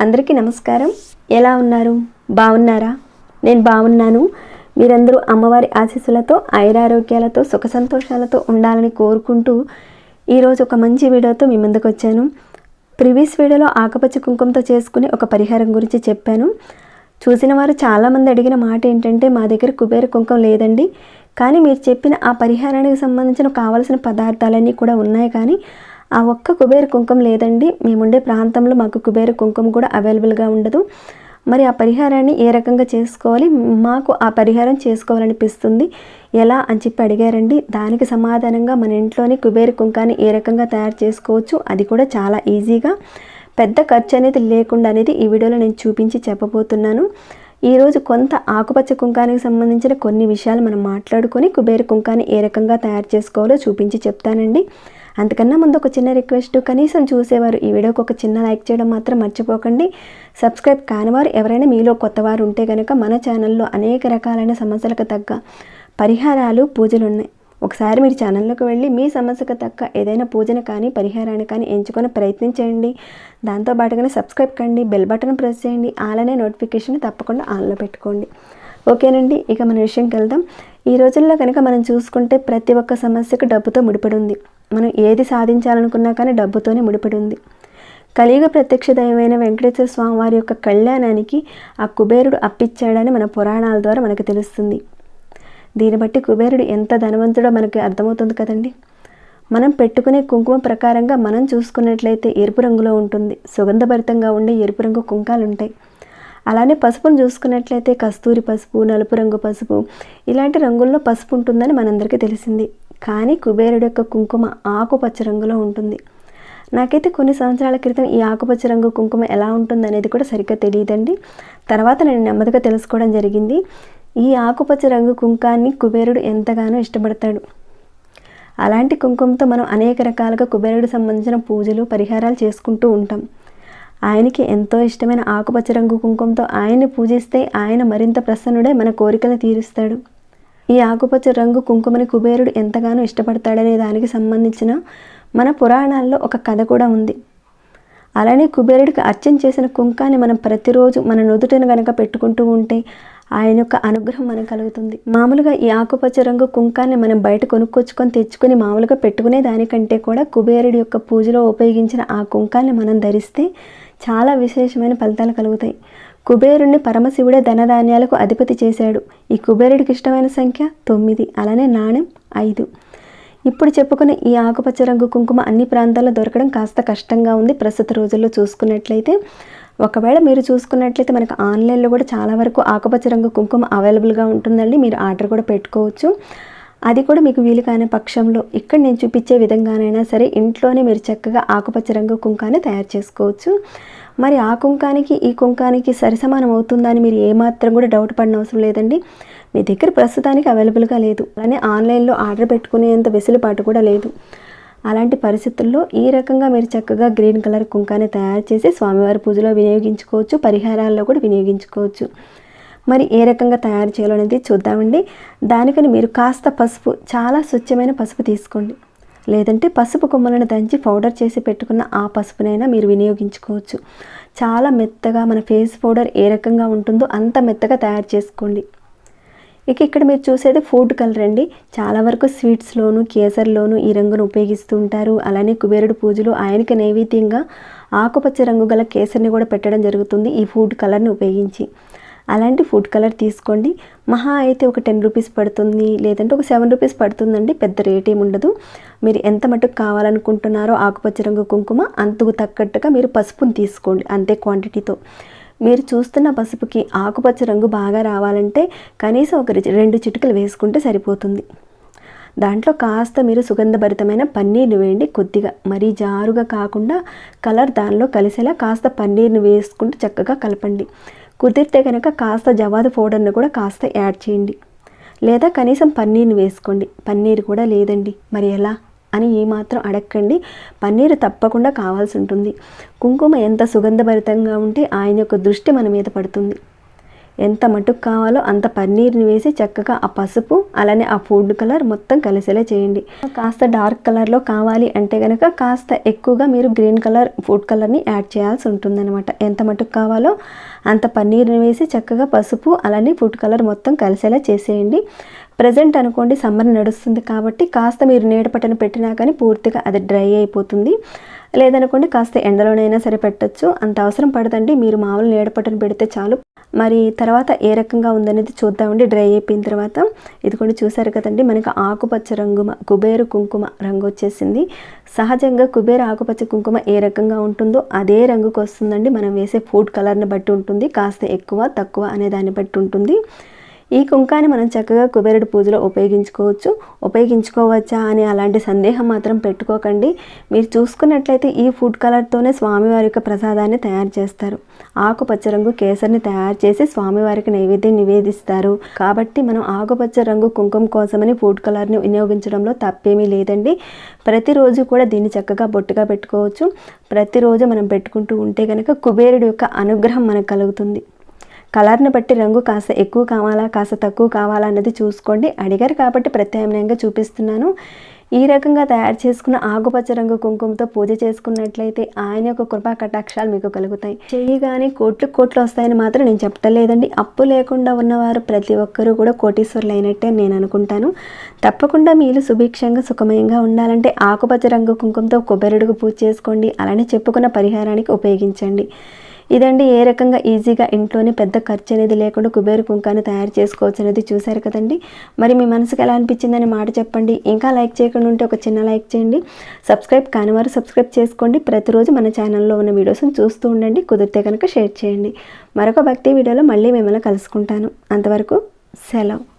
అందరికీ నమస్కారం. ఎలా ఉన్నారు? బాగున్నారా నేను బాగున్నాను మీరందరూ అమ్మవారి ఆశీస్సులతో ఐరారోగ్యాలతో సుఖ సంతోషాలతో ఉండాలని కోరుకుంటూ ఈరోజు ఒక మంచి వీడియోతో మీ ముందుకు వచ్చాను. ప్రీవియస్ వీడియోలో ఆకుపచ్చ కుంకుమతో చేసుకునే ఒక పరిహారం గురించి చెప్పాను. చూసిన వారు చాలామంది అడిగిన మాట ఏంటంటే మా దగ్గర కుబేర కుంకుమ లేదండి. కానీ మీరు చెప్పిన ఆ పరిహారానికి సంబంధించిన కావలసిన పదార్థాలన్నీ కూడా ఉన్నాయి. కానీ ఆ ఒక్క కుబేర కుంకుమ లేదండి. మేముండే ప్రాంతంలో మాకు కుబేర కుంకుమ కూడా అవైలబుల్గా ఉండదు. మరి ఆ పరిహారాన్ని ఏ రకంగా చేసుకోవాలి? మాకు ఆ పరిహారం చేసుకోవాలనిపిస్తుంది. ఎలా అని చెప్పి అడిగారండి. దానికి సమాధానంగా మన ఇంట్లోని కుబేర కుంకాన్ని ఏ రకంగా తయారు చేసుకోవచ్చు? అది కూడా చాలా ఈజీగా. పెద్ద ఖర్చు అనేది లేకుండా అనేది ఈ వీడియోలో నేను చూపించి చెప్పబోతున్నాను. ఈరోజు కొంత ఆకుపచ్చ కుంకానికి సంబంధించిన కొన్ని విషయాలు మనం మాట్లాడుకొని కుబేర కుంకాన్ని ఏ రకంగా తయారు చేసుకోవాలో చూపించి చెప్తానండి. అంతకన్నా ముందు ఒక చిన్న రిక్వెస్ట్ కనీసం చూసేవారు ఈ వీడియోకి ఒక చిన్న లైక్ చేయడం మాత్రం మర్చిపోకండి. సబ్స్క్రైబ్ కానివారు ఎవరైనా మీలో కొత్తవారు ఉంటే కనుక మన ఛానల్లో అనేక రకాలైన సమస్యలకు తగ్గ పరిహారాలు పూజలు ఉన్నాయి ఒకసారి మీరు ఛానల్లోకి వెళ్ళి మీ సమస్యకు తక్క ఏదైనా పూజను కానీ పరిహారాన్ని కానీ ఎంచుకొని ప్రయత్నించండి దాంతో పాటుగానే సబ్స్క్రైబ్ కండి బెల్ బటన్ ప్రెస్ చేయండి అలానే నోటిఫికేషన్ తప్పకుండా ఆన్లో పెట్టుకోండి. ఓకేనండి ఇక మన విషయంకి వెళ్దాం ఈ రోజుల్లో కనుక మనం చూసుకుంటే ప్రతి ఒక్క సమస్యకు డబ్బుతో ముడిపడి ఉంది మనం ఏది సాధించాలనుకున్నా కానీ డబ్బుతోనే ముడిపడి ఉంది కలియుగ ప్రత్యక్ష దైవమైన వెంకటేశ్వర స్వామి వారి యొక్క కళ్యాణానికి ఆ కుబేరుడు అప్పిచ్చాడని మన పురాణాల ద్వారా మనకు తెలుస్తుంది. దీన్ని బట్టి కుబేరుడు ఎంత ధనవంతుడో మనకి అర్థమవుతుంది కదండి. మనం పెట్టుకునే కుంకుమ ప్రకారంగా మనం చూసుకున్నట్లయితే ఎరుపు రంగులో ఉంటుంది సుగంధభరితంగా ఉండే ఎరుపు రంగు కుంకాలు ఉంటాయి అలానే పసుపును చూసుకున్నట్లయితే కస్తూరి పసుపు నలుపు రంగు పసుపు ఇలాంటి రంగుల్లో పసుపు ఉంటుందని మనందరికీ తెలిసింది. కానీ కుబేరుడు యొక్క కుంకుమ ఆకుపచ్చ రంగులో ఉంటుంది. నాకైతే కొన్ని సంవత్సరాల క్రితం ఈ ఆకుపచ్చ రంగు కుంకుమ ఎలా ఉంటుంది అనేది కూడా సరిగ్గా తెలియదండి. తర్వాత నేను నెమ్మదిగా తెలుసుకోవడం జరిగింది. ఈ ఆకుపచ్చ రంగు కుంకాన్ని కుబేరుడు ఎంతగానో ఇష్టపడతాడు. అలాంటి కుంకుమతో మనం అనేక రకాలుగా కుబేరుడు సంబంధించిన పూజలు పరిహారాలు చేసుకుంటూ ఉంటాం. ఆయనకి ఎంతో ఇష్టమైన ఆకుపచ్చ రంగు కుంకుమతో ఆయన్ని పూజిస్తే ఆయన మరింత ప్రసన్నుడై మన కోరికలు తీరుస్తాడు. ఈ ఆకుపచ్చ రంగు కుంకుమని కుబేరుడు ఎంతగానో ఇష్టపడతాడనే దానికి సంబంధించిన మన పురాణాల్లో ఒక కథ కూడా ఉంది. అలానే కుబేరుడికి అర్చన చేసిన కుంకాన్ని మనం ప్రతిరోజు మన నుదుటను గనక పెట్టుకుంటూ ఉంటే ఆయన యొక్క అనుగ్రహం మనకు కలుగుతుంది. మామూలుగా ఈ ఆకుపచ్చ రంగు కుంకాన్ని మనం బయట కొనుక్కొచ్చుకొని తెచ్చుకొని మామూలుగా పెట్టుకునే దానికంటే కూడా కుబేరుడి యొక్క పూజలో ఉపయోగించిన ఆ కుంకాన్ని మనం ధరిస్తే చాలా విశేషమైన ఫలితాలు కలుగుతాయి. కుబేరుణ్ణి పరమశివుడే ధనధాన్యాలకు అధిపతి చేశాడు. ఈ కుబేరుడికి ఇష్టమైన సంఖ్య తొమ్మిది అలానే నాణ్యం ఐదు. ఇప్పుడు చెప్పుకున్న ఈ ఆకుపచ్చ రంగు కుంకుమ అన్ని ప్రాంతాల్లో దొరకడం కాస్త కష్టంగా ఉంది. ప్రస్తుత రోజుల్లో చూసుకున్నట్లయితే ఒకవేళ మీరు చూసుకున్నట్లయితే మనకు ఆన్లైన్లో కూడా చాలా వరకు ఆకుపచ్చ రంగు కుంకుమ అవైలబుల్గా ఉంటుందండి. మీరు ఆర్డర్ కూడా పెట్టుకోవచ్చు. అది కూడా మీకు వీలు కాని పక్షంలో ఇక్కడ నేను చూపించే విధంగానైనా సరే ఇంట్లోనే మీరు చక్కగా ఆకుపచ్చ రంగు కుంకాన్ని తయారు చేసుకోవచ్చు. మరి ఆ కుంకానికి ఈ కుంకానికి సరిసమానం అవుతుందని మీరు ఏమాత్రం కూడా డౌట్ పడిన అవసరం లేదండి. మీ దగ్గర ప్రస్తుతానికి అవైలబుల్గా లేదు. అలానే ఆన్లైన్లో ఆర్డర్ పెట్టుకునేంత వెసులుబాటు కూడా లేదు. అలాంటి పరిస్థితుల్లో ఈ రకంగా మీరు చక్కగా గ్రీన్ కలర్ కుంకాన్ని తయారు చేసి స్వామివారి పూజలో వినియోగించుకోవచ్చు పరిహారాల్లో కూడా వినియోగించుకోవచ్చు. మరి ఏ రకంగా తయారు చేయాలనేది చూద్దామండి. దానికని మీరు కాస్త పసుపు చాలా స్వచ్ఛమైన పసుపు తీసుకోండి. లేదంటే పసుపు కొమ్మలను దంచి పౌడర్ చేసి పెట్టుకున్న ఆ పసుపునైనా మీరు వినియోగించుకోవచ్చు. చాలా మెత్తగా మన ఫేస్ పౌడర్ ఏ రకంగా ఉంటుందో అంత మెత్తగా తయారు చేసుకోండి. ఇక ఇక్కడ మీరు చూసేది ఫుడ్ కలర్ అండి. చాలా వరకు స్వీట్స్లోను కేసర్లోను ఈ రంగును ఉపయోగిస్తూ ఉంటారు. అలానే కుబేరుడు పూజలు ఆయనకి నైవేద్యంగా ఆకుపచ్చ రంగు గల కేసర్ని కూడా పెట్టడం జరుగుతుంది ఈ ఫుడ్ కలర్ని ఉపయోగించి. అలాంటి ఫుడ్ కలర్ తీసుకోండి. మహా అయితే ఒక టెన్ రూపీస్ పడుతుంది లేదంటే ఒక సెవెన్ రూపీస్ పడుతుందండి. పెద్ద రేట్ ఏమి ఉండదు. మీరు ఎంత మటుకు కావాలనుకుంటున్నారో ఆకుపచ్చ రంగు కుంకుమ అంతకు తగ్గట్టుగా మీరు పసుపుని తీసుకోండి అంతే క్వాంటిటీతో మీరు చూస్తున్న పసుపుకి ఆకుపచ్చ రంగు బాగా రావాలంటే కనీసం ఒక రెండు చిటికలు వేసుకుంటే సరిపోతుంది. దాంట్లో కాస్త మీరు సుగంధభరితమైన పన్నీర్ని వేయండి కొద్దిగా. మరీ జారుగా కాకుండా కలర్ దానిలో కలిసేలా కాస్త పన్నీర్ని వేసుకుంటూ చక్కగా కలపండి. కుదిరితే కనుక కాస్త జవాదు పౌడర్ని కూడా కాస్త యాడ్ చేయండి. లేదా కనీసం పన్నీర్ని వేసుకోండి. పన్నీర్ కూడా లేదండి. మరి ఎలా? అని ఏమాత్రం అడక్కండి. పన్నీరు తప్పకుండా కావాల్సి ఉంటుంది. కుంకుమ ఎంత సుగంధభరితంగా ఉంటే ఆయన యొక్క దృష్టి మన మీద పడుతుంది. ఎంత మటుకు కావాలో అంత పన్నీర్ని వేసి చక్కగా ఆ పసుపు అలానే ఆ ఫుడ్ కలర్ మొత్తం కలిసేలా చేయండి. కాస్త డార్క్ కలర్లో కావాలి అంటే కనుక కాస్త ఎక్కువగా మీరు గ్రీన్ కలర్ ఫుడ్ కలర్ని యాడ్ చేయాల్సి ఉంటుందన్నమాట. ఎంత మటుకు కావాలో అంత పన్నీర్ని వేసి చక్కగా పసుపు అలానే ఫుడ్ కలర్ మొత్తం కలిసేలా చేసేయండి. ప్రజెంట్ అనుకోండి సమ్మర్ నడుస్తుంది కాబట్టి కాస్త మీరు నీడపట్టను పెట్టినా కానీ పూర్తిగా అది డ్రై అయిపోతుంది. లేదనుకోండి కాస్త ఎండలోనైనా సరే పెట్టచ్చు. అంత అవసరం పడదండి. మీరు మామూలు నీడపట్టను పెడితే చాలు. మరి తర్వాత ఏ రకంగా ఉందనేది చూద్దామండి డ్రై అయిపోయిన తర్వాత ఇదిగోండి చూసారు కదండి మనకి ఆకుపచ్చ రంగుమ కుబేరు కుంకుమ రంగు వచ్చేసింది. సహజంగా కుబేరు ఆకుపచ్చ కుంకుమ ఏ రకంగా ఉంటుందో అదే రంగుకు వస్తుందండి. మనం వేసే ఫుడ్ కలర్ని బట్టి ఉంటుంది కాస్త ఎక్కువ తక్కువ అనే దాన్ని బట్టి ఉంటుంది. ఈ కుంకాన్ని మనం చక్కగా కుబేరుడు పూజలో ఉపయోగించుకోవచ్చు. ఉపయోగించుకోవచ్చా అని అలాంటి సందేహం మాత్రం పెట్టుకోకండి. మీరు చూసుకున్నట్లయితే ఈ ఫుడ్ కలర్తోనే స్వామివారి యొక్క ప్రసాదాన్ని తయారు చేస్తారు. ఆకుపచ్చ రంగు కేసరిని తయారు చేసి స్వామివారికి నైవేద్యం నివేదిస్తారు. కాబట్టి మనం ఆకుపచ్చ రంగు కుంకుమ కోసమని ఫుడ్ కలర్ని వినియోగించడంలో తప్పేమీ లేదండి. ప్రతిరోజు కూడా దీన్ని చక్కగా బొట్టుగా పెట్టుకోవచ్చు. ప్రతిరోజు మనం పెట్టుకుంటూ ఉంటే కనుక కుబేరుడు యొక్క అనుగ్రహం మనకు కలుగుతుంది. కలర్ని బట్టి రంగు కాస్త ఎక్కువ కావాలా కాస్త తక్కువ కావాలా అన్నది చూసుకోండి. అడిగారు కాబట్టి ప్రత్యామ్నాయంగా చూపిస్తున్నాను. ఈ రకంగా తయారు చేసుకున్న ఆకుపచ్చ రంగు కుంకుమతో పూజ చేసుకున్నట్లయితే ఆయన యొక్క కృపా కటాక్షాలు మీకు కలుగుతాయి. చేయగానే కోట్లు కోట్లు వస్తాయని మాత్రం నేను చెప్పలేదండి అప్పు లేకుండా ఉన్నవారు ప్రతి ఒక్కరూ కూడా కోటీశ్వరులు అయినట్టే నేను అనుకుంటాను. తప్పకుండా మీరు సుభిక్షంగా సుఖమయంగా ఉండాలంటే ఆకుపచ్చ రంగు కుంకుమతో కొబ్బరిడుగు పూజ చేసుకోండి. అలానే చెప్పుకున్న పరిహారానికి ఉపయోగించండి. ఇదండి ఏ రకంగా ఈజీగా ఇంట్లోనే పెద్ద ఖర్చు అనేది లేకుండా కుబేరు కుంకాన్ని తయారు చేసుకోవచ్చు అనేది చూశారు కదండి. మరి మీ మనసుకు ఎలా అనిపించిందని మాట చెప్పండి. ఇంకా లైక్ చేయకుండా ఉంటే ఒక చిన్న లైక్ చేయండి. సబ్స్క్రైబ్ కాని వారు సబ్స్క్రైబ్ చేసుకోండి. ప్రతిరోజు మన ఛానల్లో ఉన్న వీడియోస్ని చూస్తూ ఉండండి. కుదిరితే కనుక షేర్ చేయండి. మరొక భక్తి వీడియోలో మళ్ళీ మిమ్మల్ని కలుసుకుంటాను. అంతవరకు సెలవు.